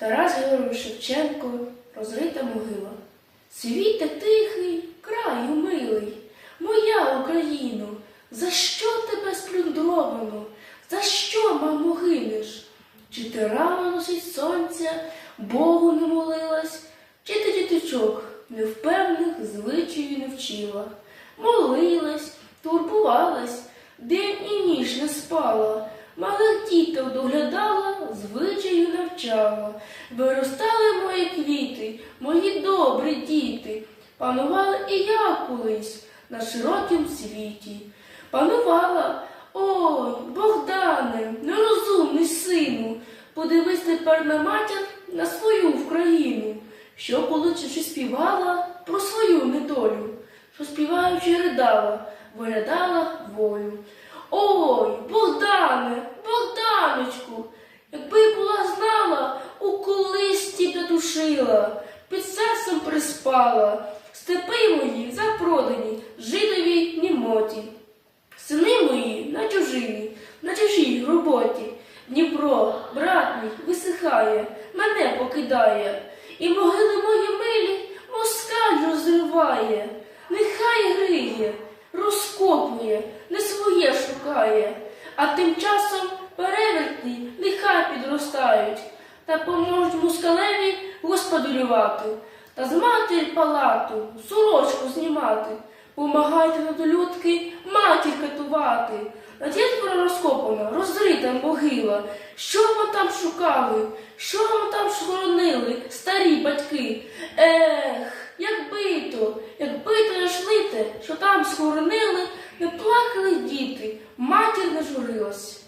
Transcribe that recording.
Тарас Григорович Шевченко, розрита могила. Світе тихий, краю милий, моя Україно, за що тебе сплюндровано? За що, мамо, гинеш? Чи ти рано носить сонця, Богу не молилась, чи ти діточок невпевних звичаїв не вчила? Молилась, турбувалась, день і ніч не спала, малих діток доглядала, звичаю. Виростали мої квіти, мої добрі діти, панувала і я колись на широкім світі. Панувала, ой, Богдане, нерозумний сину, подивись тепер на матір на свою Вкраїну, що чи співала про свою недолю, що співаючи ридала, виглядала волю. Б душила, під серцем приспала, степи мої запродані, жидові німоті. Сини мої на чужині, на чужій роботі. Дніпро, брат мій, висихає, мене покидає, і могили мої милі москаль розриває, нехай гриє, розкопує, не своє шукає, а тим часом перевертні нехай підростають, та поможуть москалеві господарювати, та з матері палату, сорочку знімати. Помагайте недолюдки матір катувати. На дітвора розкопана, розрита могила. Що ви там шукали? Що ви там шоронили, старі батьки? Ех, якби то, якби то нашлите, що там схоронили, не плакали діти, матір не журилась.